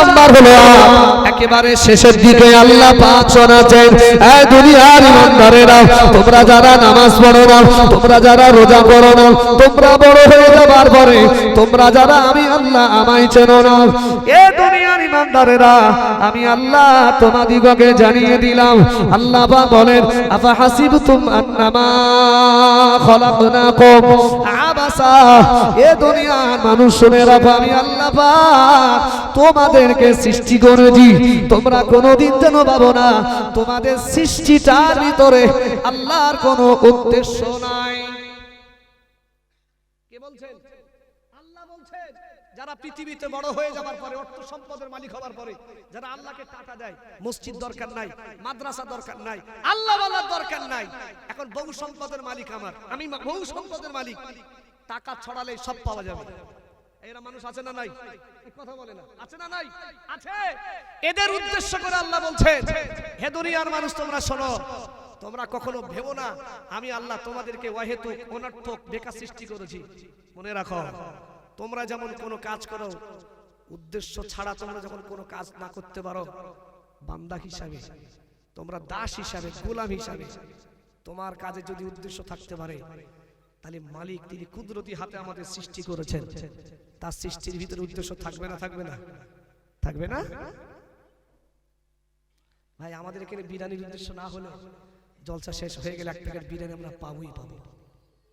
Number হলো, একেবারে শেষের দিকে আল্লাহ পাক শোনাচ্ছেন এই দুনিয়ার ইমানদারেরা, তোমরা যারা নামাজ পড়ো না, তোমরা যারা রোজা করো না, তোমরা বড় হয়ে যাবার পরে, তোমরা যারা আমি আল্লাহ আমায় চেনো না, এ দুনিয়ার ইমানদারেরা, আমি আল্লাহ তোমাদিগকে জানিয়ে দিলাম। আল্লাহ পাক বলেন, আফা হাসিবতুম আন্নামা খলাকনাকুম? আবাসা এ দুনিয়ার মানুষ শুনে রাখো আমি আল্লাহ তোমাদেরকে সৃষ্টি করেছি। তোমরা কোনোদিন যেন ভাবো না, তোমাদের সৃষ্টিটার ভিতরে আল্লাহর কোনো উদ্দেশ্য নাই। কে বলছেন? আল্লাহ বলছেন, যারা পৃথিবীতে বড় হয়ে যাবার পরে, অর্থ সম্পদের মালিক হবার পরে, যারা আল্লাহকে টাকা দেয়, মসজিদ দরকার নাই, মাদ্রাসা দরকার নাই আল্লাহ দরকার নাই। এখন বহু সম্পদের মালিক আমার, আমি বহু সম্পদের মালিক। টাকা ছড়ালে সব পাওয়া যাবে। এরা মানুষ আছে না নাই? কথা বলে না। আছে না নাই? আছে। এদের উদ্দেশ্য করে আল্লাহ বলছে হে দুনিয়ার মানুষ, তোমরা শোনো, তোমরা কখনো ভেবো না, আমি আল্লাহ তোমাদেরকে অহেতুক অনর্থক, বেকার সৃষ্টি করেছি। মনে রাখো, তোমরা যেমন কোনো কাজ করো, উদ্দেশ্য ছাড়া তোমরা যখন কোনো কাজ না করতে পারো, বান্দা হিসাবে, তোমরা দাস হিসাবে, গোলাম হিসাবে, তোমার কাজে যদি উদ্দেশ্য থাকতে পারে তাহলে মালিক তিনি কুদরতি হাতে আমাদের সৃষ্টি করেছেন। তার সৃষ্টির ভিতরে উদ্দেশ্য থাকবে না থাকবে না? থাকবে না? ভাই, আমাদের এখানে বিরিয়ানির উদ্দেশ্য না হলে জলসা শেষ হয়ে গেলে এক প্যাকেট বিরিয়ানি আমরা পাবোই পাবো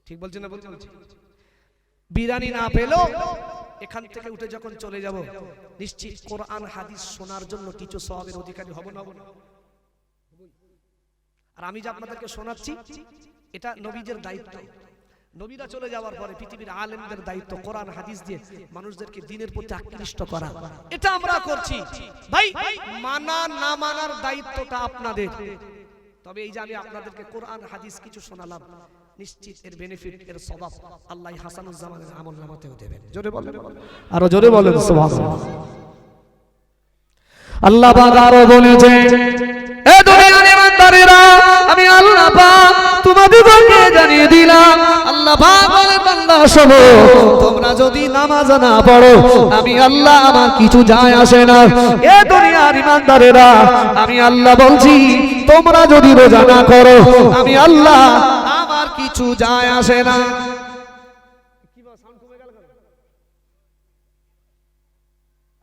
ঠিক বলছেন না বলতে বলছি বিরিয়ানি না পেলেও এখান থেকে উঠে যখন চলে যাব, নিশ্চিত কোরআন, হাদিস শোনার জন্য কিছু সবের অধিকারী হব না? আর আমি যে আপনাদেরকে শোনাচ্ছি, এটা নবীদের দায়িত্ব। নবীরা চলে যাওয়ার পরে পৃথিবীর আলেমদের দায়িত্ব কোরআন, হাদিস দিয়ে মানুষদেরকে দিনের প্রতি আকৃষ্ট করা। এটা আমরা করছি। ভাই, মানা না মানার দায়িত্বটা আপনাদের। তবে এই যে আমি আপনাদেরকে কোরআন, হাদিস কিছু শোনালাম, নিশ্চিত এর বেনিফিট এর সবাব আল্লাহ হাসানুজ্জামানের আমল নামাতেও দেবেন। জোরে বলেন। আরও জোরে বলেন, সুবহানাল্লাহ। আল্লাহ পাক আরও বলেছে তোমাদেরকে জানিয়ে দিলাম, আল্লাহ বান্দা, শোনো, তোমরা যদি নামাজ না পড়ো, আমি আল্লাহ, আমার কিছু যায় আসে না। এ দুনিয়ার ইমানদারেরা, আমি আল্লাহ বলছি, তোমরা যদি রোজা না করো, আমি আল্লাহ, আমার কিছু যায় আসে না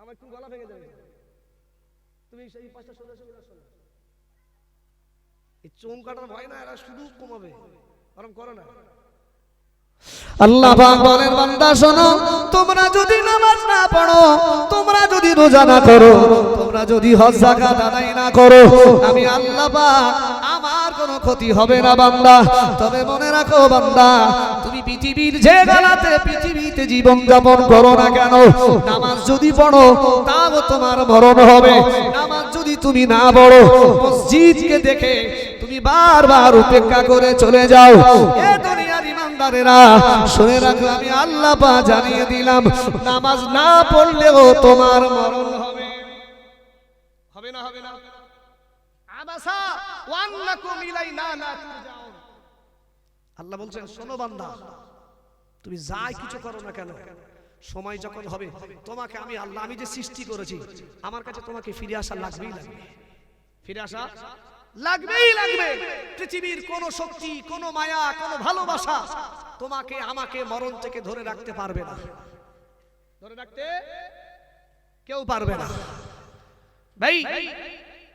আমার একটু গলা ভেঙে যাবে তুমি সেই পাঁচটা সোজা সোজা শোনো এই চোম কাটার ভয় না, এরা শুধু কমাবে আরাম করো না। আল্লাহ বলেন, বান্দা শোনো, তোমরা যদি নামাজ না পড়ো, তোমরা যদি রোজা না করো, তোমরা যদি হজ আদায় না করো, আমি আল্লাহ আমার কোনো ক্ষতি হবে না বান্দা। তবে মনে রাখো বান্দা, তুমি পৃথিবীর যে গালাতে, পৃথিবীতে জীবন যাপন করো না কেন? নামাজ যদি পড়ো, তাও তোমার মরণ হবে। নামাজ যদি তুমি না পড়ো, মসজিদকে দেখে তুমি বারবার উপেক্ষা করে চলে যাও। শুনে রাখো, আমি আল্লাহ পা জানিয়ে দিলাম, নামাজ না পড়লেও তোমার মরণ হবে। হবে না হবে না। আল্লাহ বলছেন, শোনো বান্দা, তুমি যাই কিছু করো না কেন, সময় যখন হবে, তোমাকে আমি আল্লাহ, আমি যে সৃষ্টি করেছি, আমার কাছে তোমাকে ফিরে আসা লাগবেই লাগবে। ফিরে আসা লাগবেই লাগবে। পৃথিবীর কোন শক্তি, কোন মায়া, কোন ভালোবাসা তোমাকে, আমাকে মরণ থেকে ধরে রাখতে পারবে না। ধরে রাখতে কেউ পারবে না। ভাই,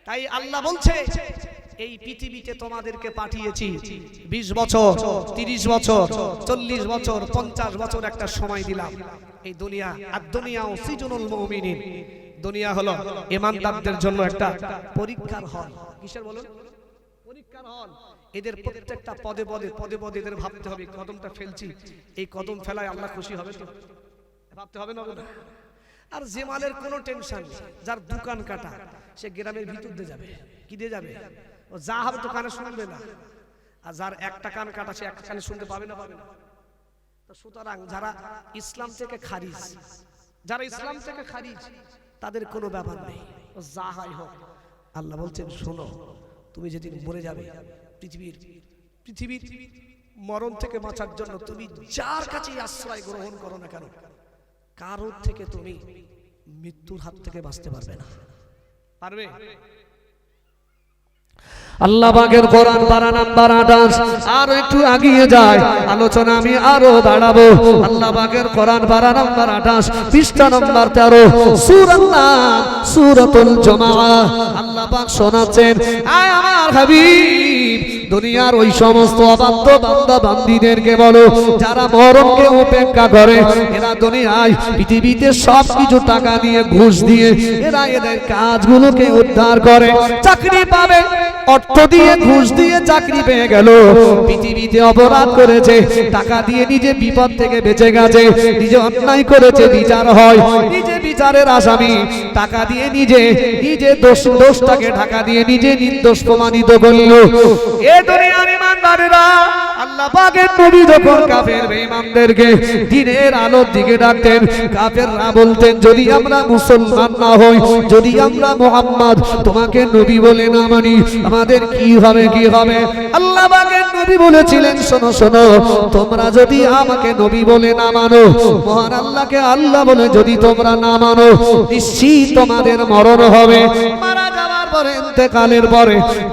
তাই আল্লাহ বলছে, এই পৃথিবীতে তোমাদেরকে পাঠিয়েছি বিশ বছর, তিরিশ বছর, চল্লিশ বছর, পঞ্চাশ বছর একটা সময় দিলাম। এই দুনিয়া আর দুনিয়া ও সিজনুল মুমিনিন। দুনিয়া হলো ইমানদারদের জন্য একটা পরীক্ষার হল। কিসের বলুন? পরীক্ষার হল। এদের প্রত্যেকটা পদে পদে পদে পদে এদের ভাবতে হবে, কদমটা ফেলছি। এই কদম ফেলায় আল্লাহ খুশি হবে তো? ভাবতে হবে না? আর যে মালের কোনো টেনশন, যার দোকান কাটা, সে গ্রামের ভিতর দিয়ে যাবে। কি দিয়ে যাবে? ও যা হবে তো কানে শুনবে না। আর যার একটা কান কাটা, সে একটা কানে শুনতে পাবে না? পাবে না সুতরাং যারা ইসলাম থেকে খারিজ, যারা ইসলাম থেকে খারিজ তাদের কোনো ব্যাপার নেই। যা হয় হোক। আল্লাহ বলছেন, শোনো, তুমি যেদিন মরে যাবে, পৃথিবীর পৃথিবীর মরণ থেকে বাঁচার জন্য তুমি যার কাছে আশ্রয় গ্রহণ করো না কেন, কারোর থেকে তুমি মৃত্যুর হাত থেকে বাঁচতে পারবে না। পারবে? আল্লাহ পাকের কোরআন পারা নাম্বার আঠাশ। আরও একটু আগিয়ে যায়। আলোচনা আমি আরও বাড়াবো। আল্লাহ পাকের কোরআন পারা নাম্বার আঠাশ, পৃষ্ঠা নাম্বার তেরো। সুরাত নাম সুরাতুল জমা আল্লাহ পাক শোনাচ্ছেন দুনিয়ার ওই সমস্ত অবাধ্য বান্দা বান্দিদেরকে বলো, যারা মরণকে উপেক্ষা করে। এরা দুনিয়ায়, পৃথিবীতে সব কিছু টাকা দিয়ে ঘুষ দিয়ে, এরা এদের কাজগুলোকে উদ্ধার করে। চাকরি পাবে অর্থ দিয়ে ঘুষ দিয়ে চাকরি পেয়ে গেল। পৃথিবীতে অপরাধ করেছে, টাকা দিয়ে নিজে বিপদ থেকে বেঁচে গেছে, নিজে অন্যায় করেছে, বিচার হয় নিজে বিচারের আসামি। টাকা দিয়ে নিজে নিজে দোষ, দোষটাকে ঢাকা দিয়ে নিজে নির্দোষ প্রমাণিত করল। এ দুনিয়ার ইমানদারেরা আল্লাহ পাকের নবী যখন কাফের বেঈমানদেরকে দিনের দিকে ডাকতেন, কাফেররা বলতেন, যদি আমরা মুসলমান না হই, যদি আমরা মোহাম্মদ, তোমাকে নবী বলে না মানি, আমাদের কি হবে কি হবে? আল্লাহ পাকের নবী বলেছিলেন, শোনো শোনো, তোমরা যদি আমাকে নবী বলে না মানো, মহান আল্লাহকে আল্লাহ বলে যদি তোমরা না মানো, নিশ্চিত তোমাদের মরণ হবে।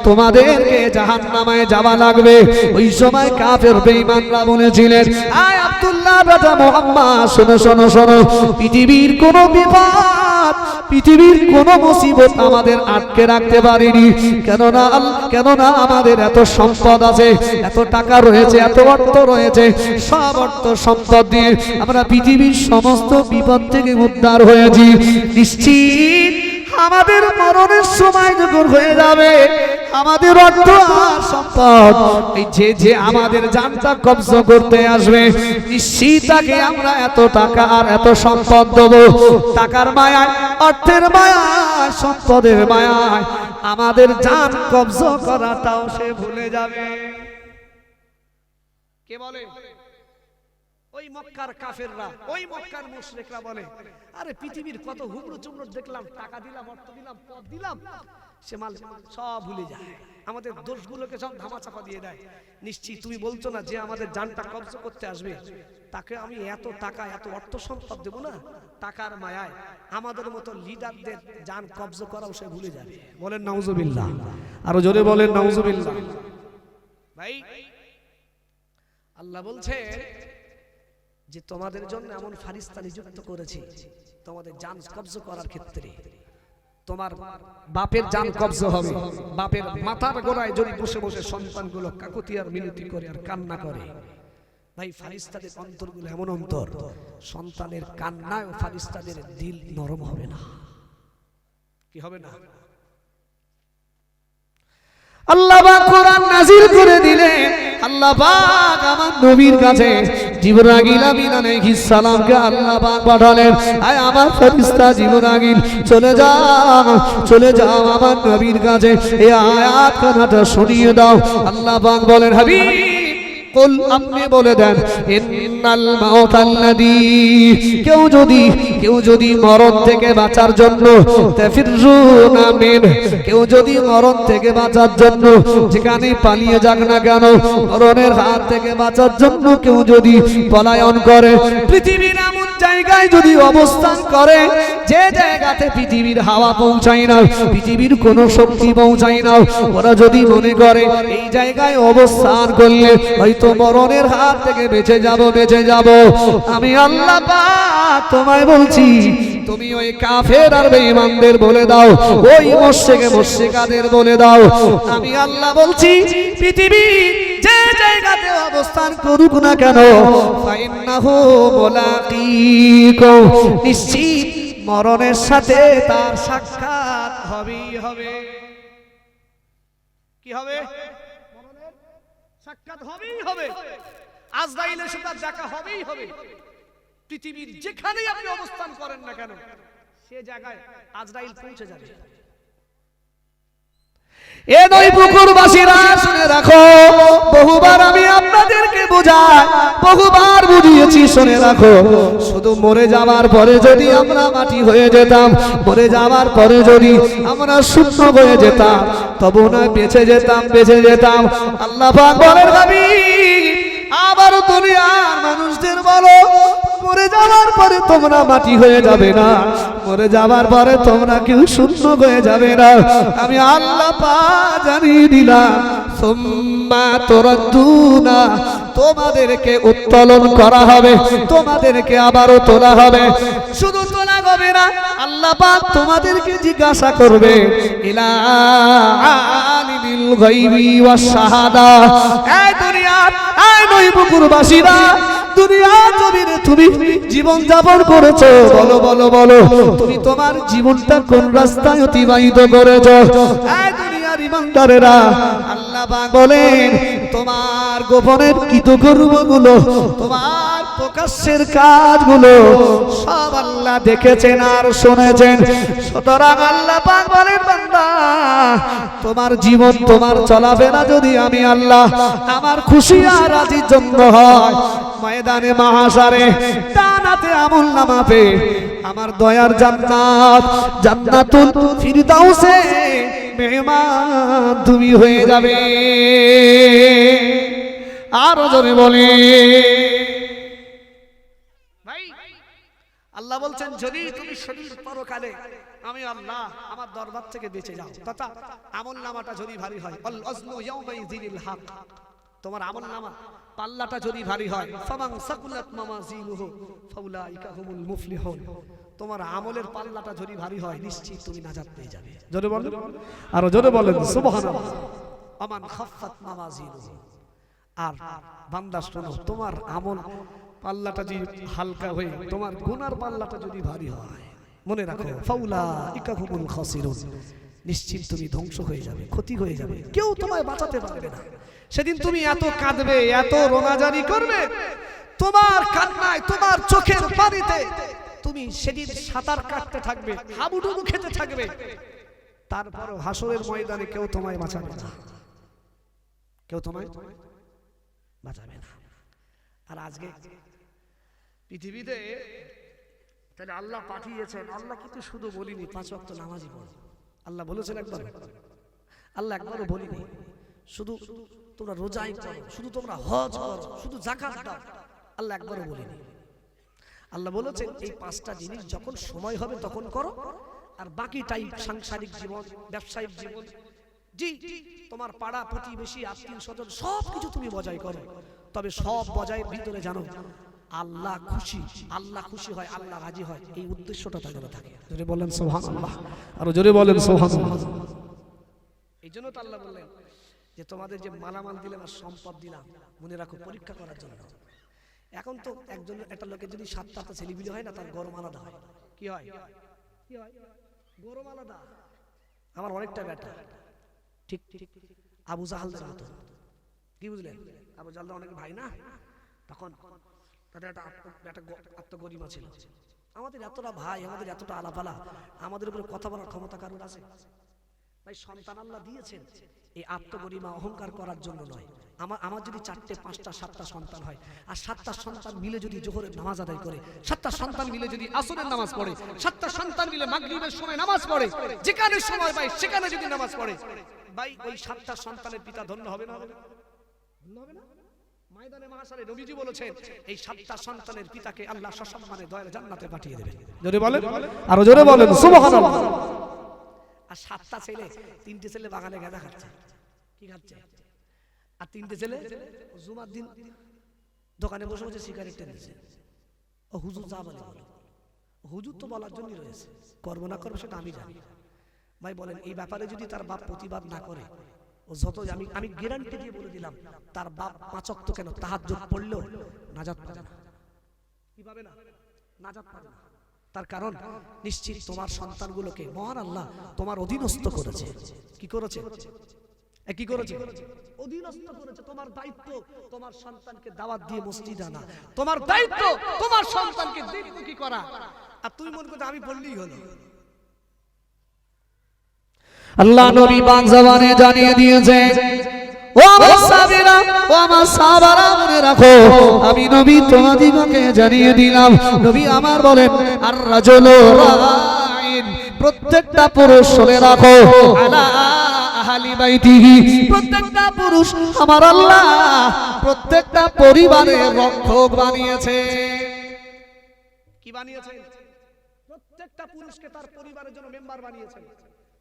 তোমাদেরকে জাহান্নামায় যাওয়া লাগবে। ওই সময় বলেছিলেন শোনো শোনো শোনো, পৃথিবীর কোন বিপদ পৃথিবীর কোন মুসিবত আমাদের আটকে রাখতে পারেনি। কেননা কেননা আমাদের এত সম্পদ আছে, এত টাকা রয়েছে, এত অর্থ রয়েছে, সব অর্থ সম্পদ দিয়ে আমরা পৃথিবীর সমস্ত বিপদ থেকে উদ্ধার হয়েছি। নিশ্চিত আমাদের মরণের সময় যখন হয়ে যাবে, আমাদের অর্থ আর সম্পদ যে যে আমাদের জানটা কবজ করতে আসবে, নিশ্চিত তাকে আমরা এত টাকা আর এত সম্পদ দেব। টাকার মায়ায়, অর্থের মায়ায়, সম্পদের মায়ায়, আমাদের জান কবজ করাটাও সে ভুলে যাবে। কে বলে? ওই মক্কার কাফেররা, ওই মক্কার মুশরিকরা বলে, আরে পৃথিবীর কত হুবড়ো চুবড়ো দেখলাম, টাকা দিলাম, অর্থ দিলাম, পদ দিলাম, সে মাল সব ভুলে যায়। আমাদের দোষগুলোকে সব ধামা চাপা দিয়ে দেয়। নিশ্চিত তুমি বলছো না যে আমাদের জানটা কবজ করতে আসবে? তাকে আমি এত টাকা, এত অর্থ সম্পদ দেবো না? টাকার মায়ায় আমাদের মতো লিডারদের জান কবজ করাও সে ভুলে যাবে। বলেন, নাউজুবিল্লাহ। আরও জোরে বলেন, নাউজুবিল্লাহ। ভাই, আল্লাহ বলছে যে তোমাদের জন্য এমন ফারিস্তা নিযুক্ত করেছি, তোমাদের জান কবজ করার ক্ষেত্রে। তোমার বাপের জান কবজ হবে, বাপের মাথার গোড়ায় যদি বসে বসে সন্তানগুলো কাকুতি আর মিনতি করে আর কান্না করে। ভাই, ফারিস্তাদের অন্তরগুলো এমন অন্তর, সন্তানের কান্নায় ফারিস্তাদের দিল নরম হবে না। কি হবে না? আল্লাহ কোরআন নাজিল করে দিলেন। আল্লাহ আমার নবীর কাছে জিবরাগিল আমিন আলাইহিস সালামকে আল্লাহ পাক পাঠালেন। আয় আমার ফেরেশতা জিবরাগিল চলে যাও চলে যাও আমার নবীর কাছে। এই আয়াত কথাটা শুনিয়ে দাও। আল্লাহ পাক বলেন, হাবিব! কুল আপনি বলে দেন, ইন্নাল মাউতাল্লাযী কেউ যদি কেউ যদি মরণ থেকে বাঁচার জন্য, তাফিরুনা মিন। কেউ যদি মরণ থেকে বাঁচার জন্য যেখানে পালিয়ে যাক না কেন, মরণের হাত থেকে বাঁচার জন্য কেউ যদি পলায়ন করে, পৃথিবীর এমন জায়গায় যদি অবস্থান করে, যে জায়গাতে পৃথিবীর হাওয়া পৌঁছায় না, পৃথিবীর কোনো শক্তি পৌঁছায় না, ওরা যদি মনে করে এই জায়গায় অবস্থান করলে হয়তো মরণের হাত থেকে বেঁচে যাব বেঁচে যাব। আমি আল্লাহ তোমায় বলছি, তুমি ওই কাফের আর বেঈমানদের বলে দাও, ওই মোশেকে মোশেকাদের বলে দাও। আমি আল্লাহ বলছি, পৃথিবীর যে জায়গাতে অবস্থান করুক না কেন নিশ্চিত মরণের সাথে তার সাক্ষাৎ হবেই হবে। কি হবে? সাক্ষাৎ হবেই হবে। আজরাইলের সাথে দেখা হবেই হবে। পৃথিবীর যেখানেই আপনি অবস্থান করেন না কেন, সে জায়গায় আজরাইল পৌঁছে যাবে। এ নই পুকুরবাসীরা শুনে রাখো, বহুবার আমি আপনাদেরকে বোঝাই, বহুবার বুঝিয়েছি, শুনে রাখো। শুধু মরে যাওয়ার পরে যদি আমরা মাটি হয়ে যেতাম, মরে যাওয়ার পরে যদি আমরা শূন্য হয়ে যেতাম, তবু না বেঁচে যেতাম বেঁচে যেতাম। আল্লাহ বলেন ভাবি আবার দুনিয়ার মানুষদের বলো, মরে যাওয়ার পরে তোমরা মাটি হয়ে যাবে না। মরে যাওয়ার পরে তোমরা কেউ শূন্য হয়ে যাবে না। আমি আল্লাহ পা জানিয়ে দিলাম, সোম্মা তোমাদেরকে উত্তোলন করা হবে, তোমাদেরকে আবারও তোলা হবে। শুধু হবে না। আল্লাহ পাক তোমাদেরকে জিজ্ঞাসা করবে, ইলা গায়বি শাহাদা দুনিয়া তুমি জীবন যাপন করেছ। বলো বলো বলো, তুমি তোমার জীবনটা কোন রাস্তায় অতিবাহিত ইমানদারেরা, আল্লাহ পাক বলেন, তোমার গোপনের তোমার প্রকাশ্যের কাজগুলো সব আল্লাহ দেখেছেন আর শুনেছেন। সুতরাং আল্লাহ পাক বলেন, বান্দা, তোমার জীবন তোমার চলাফেরা যদি আমি আল্লাহ আমার খুশি আর রাজির জন্য হয়। ময়দানে মহাসারে টানাতে আমল নামাবে আমার দয়ার জান্নাত, জান্নাতুল ফিরদাউসে মেহমান তুমি হয়ে যাবে। আরও জোরে বলে ভাই আল্লাহ বলছেন, যদি তুমি শরীর পরকালে আমি আল্লাহ আমার দরবার থেকে বেঁচে যাও, তথা আমল নামাটা যদি ভারী হয় তোমার আমল নামা, পাল্লাটা যদি ভারী হয় তোমার আমলের পাল্লাটা যদি ভারী হয়, নিশ্চিত তুমি নাজাত পেয়ে যাবে। জোরে বলেন। আরও জোরে বলেন, সুবহানাল্লাহ। আমান খাফফাত মামাজিনুহু। আর বান্দা শোনো, তোমার আমল পাল্লাটা যদি হালকা হয়ে তোমার গুনার পাল্লাটা যদি ভারী হয় মনে রাখো ফাউলা ইকাহুমুল খাসিরুন। নিশ্চিত তুমি ধ্বংস হয়ে যাবে ক্ষতি হয়ে যাবে কেউ তোমায় বাঁচাতে পারবে না। সেদিন তুমি এত কাঁদবে এত রোনাজারি করবে তোমার কান্নায় তোমার চোখের পানিতে তুমি সেদিন সাঁতার কাটতে থাকবে হাবুডুবু খেতে থাকবে। তারপরও হাসরের ময়দানে কেউ তোমায় বাঁচাবে না। কেউ তোমায় বাঁচাবে না। আর আজকে পৃথিবীতে তাহলে আল্লাহ পাঠিয়েছেন। আল্লাহ কিন্তু শুধু বলিনি, পাঁচ ওয়াক্ত নামাজি পড়ো। আল্লাহ বলেছেন একবার। আল্লাহ একবারও বলিনি। শুধু তোমরা রোজাই করো শুধু তোমরা হজ করো, শুধু জাকাত দাও। আল্লাহ একবারও বলিনি। আল্লাহ বলেছেন, এই পাঁচটা জিনিস যখন সময় হবে তখন করো, আর বাকি টাইম সাংসারিক জীবন, ব্যবসায়িক জীবন, জি, তোমার পাড়া প্রতিবেশী আত্মীয় স্বজন সব কিছু তুমি বজায় করো। তবে সব বজায়ের ভিতরে জানো আল্লাহ খুশি আল্লাহ খুশি হয় আল্লাহ রাজি হয়। এই উদ্দেশ্যটা তাদের থাকে। জোরে বলেন সুবহানাল্লাহ। আরও জোরে বলেন সুবহানাল্লাহ। এই জন্য তো আল্লাহ বললেন যে তোমাদের যে মালামাল দিলাম আর সম্পদ দিলাম মনে রাখো পরীক্ষা করার জন্য। এখন তো একজন একটা লোকের যদি সাতটা আটটা ছেলেবিলি হয় না তার গরম আলাদা হয়। কি হয়? কি হয়? গরম আলাদা। আমার অনেকটা ব্যাটা। ঠিক ঠিক আবু জাহালদের মতো। কি বুঝলেন? আবু জাহালদের অনেক ভাই না? তখন তাদের একটা একটা আত্মগরিমা ছিল। আমাদের এতটা ভাই, আমাদের এতটা আলাপালা, আমাদের উপরে কথা বলার ক্ষমতা কারোর আছে? ভাই, সন্তান আল্লাহ দিয়েছেন। এই আত্মগরিমা অহংকার করার জন্য নয়। আমার আমার যদি চারটে, পাঁচটা, সাতটা সন্তান হয়, আর সাতটা সন্তান মিলে যদি জোহরের নামাজ আদায় করে, সাতটা সন্তান মিলে যদি আসরের নামাজ পড়ে, সাতটা সন্তান মিলে মাগরিবের সময় নামাজ পড়ে, যেখানে সময় পায় সেখানে যদি নামাজ পড়ে, ভাই, ওই সাতটা সন্তানের পিতা ধন্য হবে না হবে না? হবে না? ময়দানে মহাসারে নবীজি বলেছেন এই সাতটা সন্তানের পিতাকে আল্লাহ সসম্মানে দয়ার জান্নাতে পাঠিয়ে দেবেন। জোরে বলেন? আরও জোরে বলেন সুবহানাল্লাহ। আর সাতটা ছেলে তিনটে ছেলে বাগানে গাঁদা খাচ্ছে। কি খাচ্ছে? আর তিনটে ছেলে জুমার দিন দোকানে বসে বসে সিগারেট টেনেছে ও হুজুর যা বলে। হুজুর তো বলার জন্যই রয়েছে। করব না করব সেটা আমি জানি। ভাই বলেন এই ব্যাপারে যদি তার বাপ প্রতিবাদ না করে ও যত আমি আমি গ্যারান্টি দিয়ে বলে দিলাম, তার বাপ পাঁচক তো কেন? যোগ পড়লেও নাজাত পাবে না। কি পাবে না? নাজাত পাবে না। তার কারণ, নিশ্চিত তোমার সন্তানগুলোকে, মহান আল্লাহ তোমার অধীনস্থ করেছে। কি করেছে? কি করেছে? অধীনস্থ করেছে। তোমার দায়িত্ব, তোমার সন্তানকে দাওয়াত দিয়ে মসজিদ আনা। তোমার দায়িত্ব, তোমার সন্তানকে কি করা। আর তুমি মনে করছ আমি বললেই হলো। আল্লাহ নবী পাক জবানে জানিয়ে দিয়েছে ও আমার ও আমার মনে রাখো আমি নবী তোমাদিগকে জানিয়ে দিলাম? নবী আমার বলেন আর রাজুল প্রত্যেকটা পুরুষ শুনে রাখো আলা আহলি বাইতিহি প্রত্যেকটা পুরুষ আমার আল্লাহ প্রত্যেকটা পরিবারের রক্ষক বানিয়েছে। কি বানিয়েছেন প্রত্যেকটা পুরুষকে তার পরিবারের জন্য মেম্বার বানিয়েছেন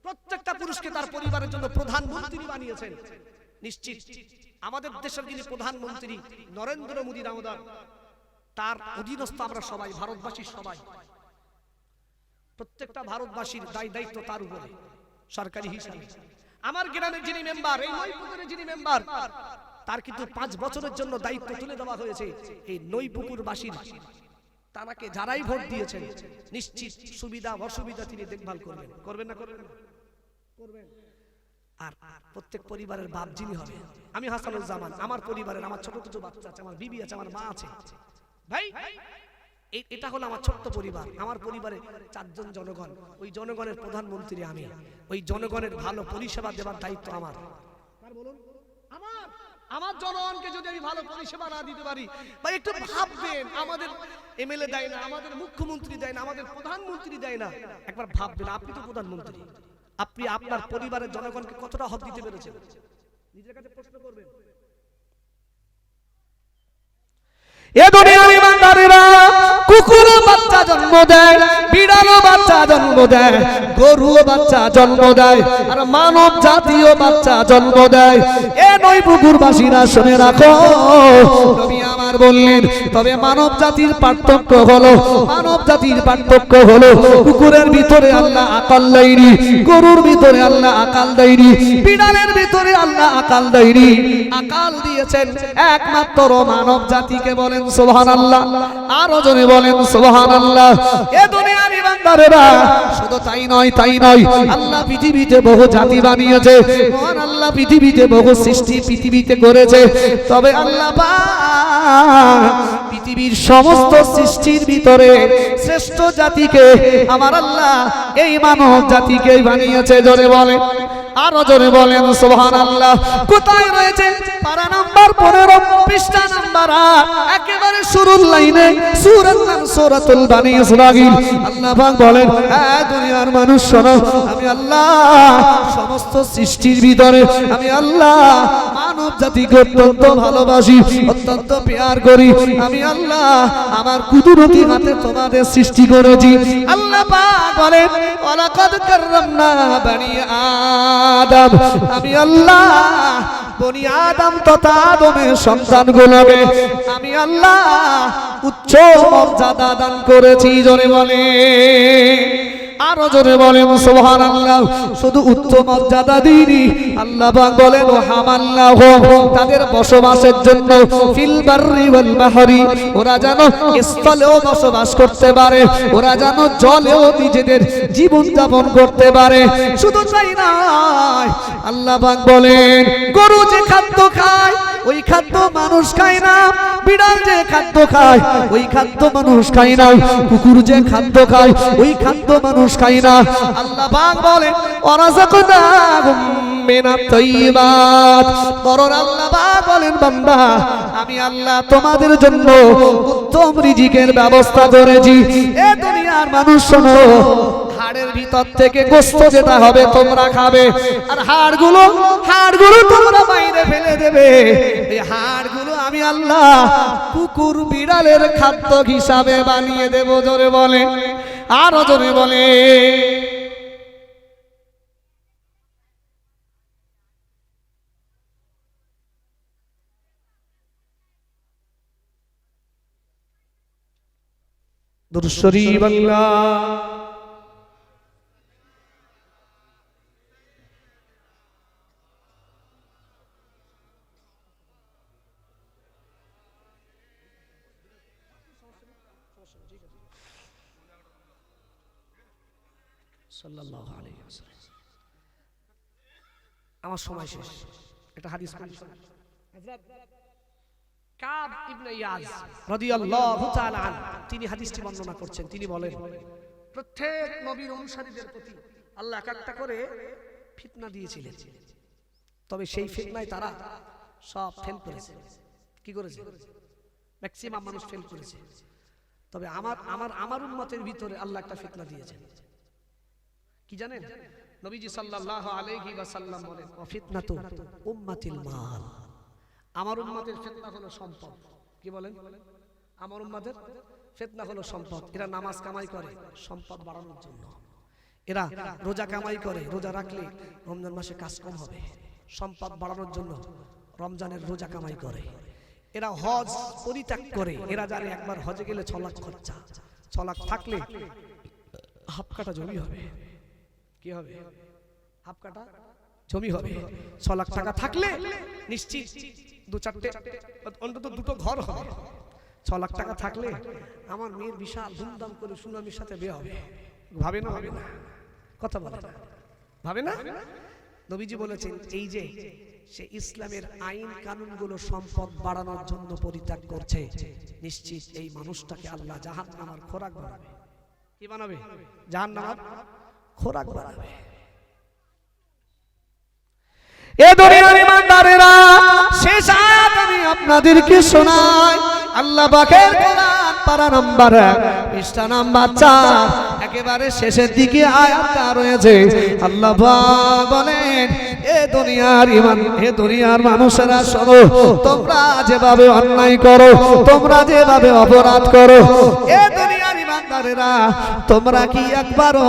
প্রত্যেকটা পুরুষকে তার পরিবারের জন্য প্রধানমন্ত্রী বানিয়েছেন। নিশ্চিত, আমাদের দেশের যিনি প্রধানমন্ত্রী নরেন্দ্র মোদী দামোদর, তার অধীনস্থ আমরা সবাই ভারতবাসীর সবাই। প্রত্যেকটা ভারতবাসীর দায় দায়িত্ব তার উপরে, সরকারি হিসাবে। আমার গ্রামের যিনি মেম্বার, এই নৈপুকুরের যিনি মেম্বার, তার কিন্তু পাঁচ বছরের জন্য দায়িত্ব তুলে দেওয়া হয়েছে। এই নৈপুকুরবাসীর তারাকে যারাই ভোট দিয়েছেন, নিশ্চিত সুবিধা, অসুবিধা তিনি দেখভাল করবেন। করবেন না করবেন না? করবেন? আর প্রত্যেক পরিবারের বাপ যিনি হবে। আমি হাসানুজ্জামান আমার পরিবারের আমার ছোট ছোট বাচ্চা আছে আমার বিবি আছে আমার মা আছে। ভাই এটা হলো আমার ছোট্ট পরিবার আমার পরিবারে চারজন জনগণ। ওই জনগণের প্রধানমন্ত্রী আমি। ওই জনগণের ভালো পরিষেবা দেওয়ার দায়িত্ব আমার। বলুন। আমার আমার জনগণকে যদি আমি ভালো পরিষেবা না দিতে পারি বা একটু ভাববেন আমাদের এমএলএ দেয় না আমাদের মুখ্যমন্ত্রী দেয় না আমাদের প্রধানমন্ত্রী দেয় না। একবার ভাববেন আপনি তো প্রধানমন্ত্রী। আপনি আপনার পরিবারের জনগণকে কতটা হক দিতে পেরেছেন? নিজের কাছে প্রশ্ন করবেন। এ দুনিয়ার ইমানদারেরা কুকুর বাচ্চা জন্ম দেয় বিড়ালও বাচ্চা জন্ম দেয় গরুও বাচ্চা জন্ম দেয় আর মানব জাতীয় বাচ্চা জন্ম দেয়। এ নই পুকুরবাসীরা শুনে রাখো নবী বললেন, তবে মানব জাতির পার্থক্য হলো মানব জাতির পার্থক্য হলো, কুকুরের ভিতরে আল্লাহ আকাল দেয়নি, গরুর ভিতরে আল্লাহ আকাল দেয়নি, বিড়ালের ভিতরে আল্লাহ আকাল দেয়নি। আকাল দিয়েছেন একমাত্র মানব জাতিকে বলেন সোহান আল্লাহ আরও জনে বলেন সোহান আল্লাহ এ দুনিয়ার ইমানদারেরা, শুধু তাই নয় তাই নয়, আল্লাহ পৃথিবীতে বহু জাতি বানিয়েছে, মহান আল্লাহ পৃথিবীতে বহু সৃষ্টি পৃথিবীতে করেছে, তবে আল্লাহ পৃথিবীর সমস্ত সৃষ্টির ভিতরে শ্রেষ্ঠ জাতিকে আমার আল্লাহ এই মানব জাতিকে বানিয়েছে জোরে বলে আরও জোরে বলেন সোহান আল্লাহ কোথায় রয়েছে? পারা নাম্বার পনেরো, পৃষ্ঠা নাম্বার একেবারে শুরুর লাইনে সুরাত নাম সুরাতুল বানি ইসরাইল আল্লাহ পাক বলেন হ্যাঁ দুনিয়ার মানুষ, শোনো, আমি আল্লাহ সমস্ত সৃষ্টির ভিতরে, আমি আল্লাহ মানব জাতিকে অত্যন্ত ভালোবাসি, অত্যন্ত পেয়ার করি, আমি আল্লাহ আমার কুদরতি হাতে তোমাদের সৃষ্টি করেছি। আল্লাহ পাক বলেন, ওয়ালাকাদ কাররামনা বানি আদম। আমি আল্লাহ, বনি আদম তথা আদমের সন্তানগুলোকে আমি আল্লাহ উচ্চ মর্যাদা দান করেছি জনে বলে আরও জোরে বলেন সোহান আল্লাহ শুধু উচ্চ মর্যাদা দিইনি, আল্লাহ বলেন ও হামাল্লাহ তাদের বসবাসের জন্য ওরা যেন স্থলেও বসবাস করতে পারে, ওরা যেন জলেও নিজেদের জীবন যাপন করতে পারে। শুধু তাই নয়, আল্লাহ বলেন, গরু যে খাদ্য খায় ওই খাদ্য মানুষ খায় না, বিড়াল যে খাদ্য খায়, ওই খাদ্য মানুষ খায় না, কুকুর যে খাদ্য খায়, ওই খাদ্য মানুষ খায় না। আল্লাহ পাক বলেন বান্দা, আমি আল্লাহ তোমাদের জন্য উত্তম রিজিকের ব্যবস্থা করেছি। এ দুনিয়ার মানুষ শোনো হাড়ের ভিতর থেকে গোস্ত যেটা হবে তোমরা খাবে। আর হাড়গুলো হাড়গুলো তোমরা বাইরে ফেলে দেবে। এই হাড়গুলো আমি আল্লাহ কুকুর বিড়ালের খাদ্য হিসাবে বানিয়ে দেব, জোরে বলে। আরও জোরে বলে। দুরুশ্বরী বাংলা। সাল্লাল্লাহু আলাইহি ওয়াসাল্লাম। আমার সময় শেষ। এটা হাদিস পড়ি। হযরত কাব ইবনে ইয়াজ রাদিয়াল্লাহু তাআলা আন তিনি হাদিসটি বর্ণনা করছেন। তিনি বলেন প্রত্যেক নবীর অনুসারীদের প্রতি আল্লাহ এক একটা করে ফিতনা দিয়েছিলেন। তবে সেই ফিতনায় তারা সব ফেল করেছে। কি করেছে? ম্যাক্সিমাম মানুষ ফেল করেছে। তবে আমার আমার আমার উম্মতের ভিতরে আল্লাহ একটা ফিতনা দিয়েছেন। কি জানেন? নবীজি সাল্লাল্লাহু আলাইহি ওয়াসাল্লাম বলেন ওয়া ফিতনাতু উম্মাতিল মাল। আমার উম্মতের ফিতনা হলো সম্পদ। কি বলেন? আমার উম্মতের ফেতনা হলো সম্পদ। এরা নামাজ কামাই করে, সম্পদ বাড়ানোর জন্য। এরা রোজা কামাই করে, রোজা রাখলে রমজান মাসে কাজ কম হবে। সম্পদ বাড়ানোর জন্য রমজানের রোজা কামাই করে। এরা হজ পরিত্যাগ করে। এরা জানে একবার হজে গেলে ছ লাখ খরচা। ছ লাখ থাকলে হাফ কাটা জমি হবে। কি হবে? হাফ কাটা জমি হবে। ছ লাখ টাকা থাকলে নিশ্চিত দু চারটে, অন্তত দুটো ঘর হবে। ছ লাখ টাকা থাকলে আমার মেয়ের বিশাল ধুমধাম করে সুনামির সাথে বিয়ে হবে। ভাবে না? ভাবে না। কথা বলে ভাবে না? নবীজি বলেছেন, এই যে সে ইসলামের আইন কানুনগুলো সম্পদ বাড়ানোর জন্য পরিত্যাগ করছে। নিশ্চিত এই মানুষটাকে আল্লাহ জাহান নামার খোরাক বানাবে। কি বানাবে? জাহান নামার খোরাক বানাবে। এ দুনিয়ার ইমানদারেরা, শেষ আয়াত আমি আপনাদেরকে শোনাই। আল্লাহ পাকের কোরআন পারা নাম্বার এক, পৃষ্ঠা নাম্বার চার। একেবারে শেষের দিকে আয়াতটা রয়েছে। আল্লাহ বলেন এ দুনিয়ার মানুষেরা তোমরা যেভাবে অন্যায় করো তোমরা যেভাবে অপরাধ করো এ দুনিয়ার তোমরা কি একবারও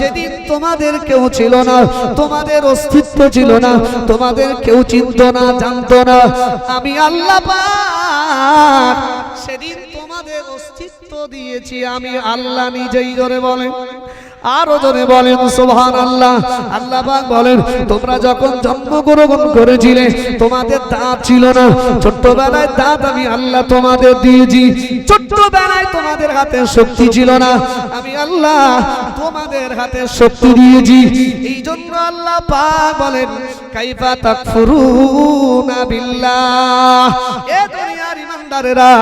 যেদিন তোমাদের কেউ ছিল না তোমাদের অস্তিত্ব ছিল না তোমাদের কেউ চিনত না জানতো না। আমি আল্লাহ সেদিন তোমাদের অস্তিত্ব দিয়েছি আমি আল্লাহ নিজেই জোরে বলেন। আরও জোরে বলেন সুবহান আল্লাহ আল্লাহ বলেন, তোমরা যখন জন্মগ্রহণ করেছিলে, তোমাদের দাঁত ছিল না। ছোট্টবেলায় দাঁত আমি আল্লাহ তোমাদের দিয়েছি। ছোট্টবেলায় তোমাদের হাতে শক্তি ছিল না। আমি আল্লাহ তোমাদের হাতে শক্তি দিয়েছি। এই জন্য আল্লাহ পাক বলেন, কাইফা বিল্লাহ। এ দুনিয়ার ইমানদারেরা,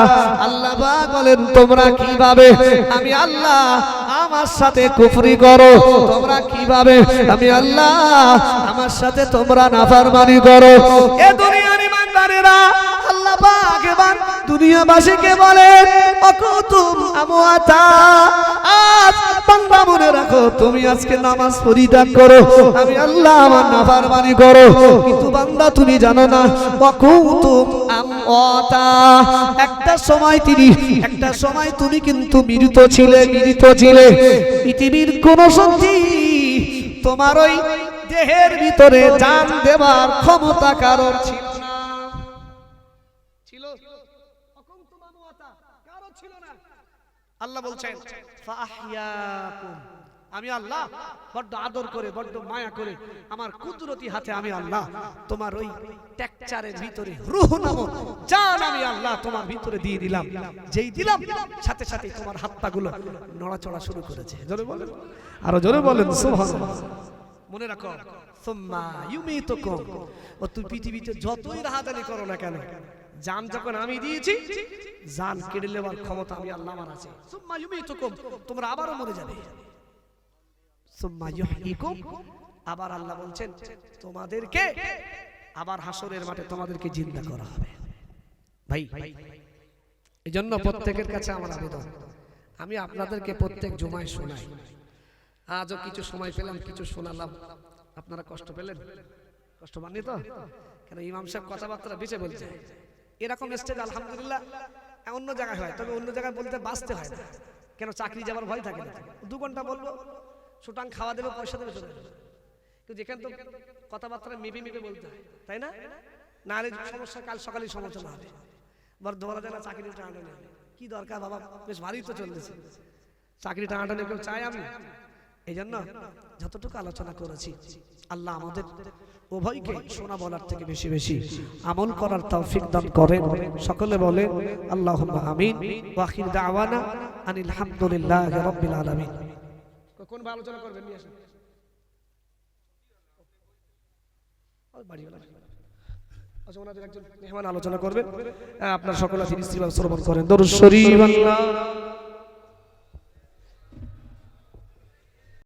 আল্লাহ পাক বলেন, তোমরা কীভাবে? আমি আল্লাহ আমার সাথে কুফরি করো। তোমরা কীভাবে? আমি আল্লাহ, আমার সাথে তোমরা নাফারমানি করো। এ দুনিয়ার ইমানদারেরা, আল্লাহ পাক এবার দুনিয়াবাসীকে বলেন অকুতুম আমওয়াতা। বান্দা মনে রাখো, তুমি আজকে নামাজ পরিত্যাগ করো। আমি আল্লাহ আমার নাফরমানি করো। কিন্তু বান্দা, তুমি জানো না অকুতুম আমওয়াতা। একটা সময় তিনি, একটা সময় তুমি কিন্তু মৃত ছিলে মৃত ছিলে। পৃথিবীর কোন শক্তি তোমার ওই দেহের ভিতরে জান দেবার ক্ষমতা কারোর ছিল আল্লাহ বলছেন আমি আল্লাহ, বড্ড আদর করে, বড্ড মায়া করে, আমার কুদরতি হাতে আমি আল্লাহ, তোমার ওই টেকচারের ভিতরে রুহ নামক জান আমি আল্লাহ তোমার ভিতরে দিয়ে দিলাম। যেই দিলাম, সাথে সাথে তোমার হাত পাগুলো নড়াচড়া শুরু করেছে। জোরে বলেন। আরও জোরে বলেন মনে রাখো, সোম্মা ইউমি তো ইউমিতুকুম। ও তুই পৃথিবীতে যতই রাহাজানি করো না কেন জান যখন আমি দিয়েছি জান কেড়ে নেওয়ার ক্ষমতা আমি আল্লাহ আমার আছে। সুম্মা ইউমিতুকুম তোমরা আবারও মরে যাবে। আবার আল্লাহ বলছেন তোমাদেরকে আবার হাসরের মাঠে তোমাদেরকে জিন্দা করা হবে। ভাই এই জন্য প্রত্যেকের কাছে আমার আবেদন। আমি আপনাদেরকে প্রত্যেক জমায় শোনাই। আজও কিছু সময় পেলাম কিছু শোনালাম। আপনারা কষ্ট পেলেন? কষ্ট পাননি তো? কেন ইমাম সাহেব কথাবার্তা বেঁচে বলছে। এরকম স্টেজ আলহামদুলিল্লাহ, অন্য জায়গায় হয়, তবে অন্য জায়গায় বলতে বাঁচতে হয় না। কেন চাকরি যাবার ভয় থাকে না? দু ঘণ্টা বলব সুটাং খাওয়া দেবে, পয়সা দেবে কিন্তু যেখানে তো কথাবার্তা মেপে মেপে বলতে হয়, তাই না? না হলে সমস্যা, কাল সকালে সমালোচনা হবে। বর ধরা যায় না চাকরি টানাটানি। কি দরকার বাবা, বেশ ভালোই তো চলতেছে। চাকরি টানাটানি কেউ চাই আমি? এই জন্য যতটুকু আলোচনা করেছি, আল্লাহ আমাদের উভয়কে শোনা বলার থেকে বেশি বেশি আমল করার তৌফিক দান করেন। সকলে বলে আল্লাহ আমিন দাওয়ানা আনিল হামদুলিল্লাহ রাব্বিল আলামিন। কোন আলোচনা করবেন? নিয়ে আসেন। আচ্ছা, ওনাদের একজন মেহমান আলোচনা করবেন। আপনার সকল আছেন শ্রবণ করেন। দরুদ শরীফ আল্লাহ।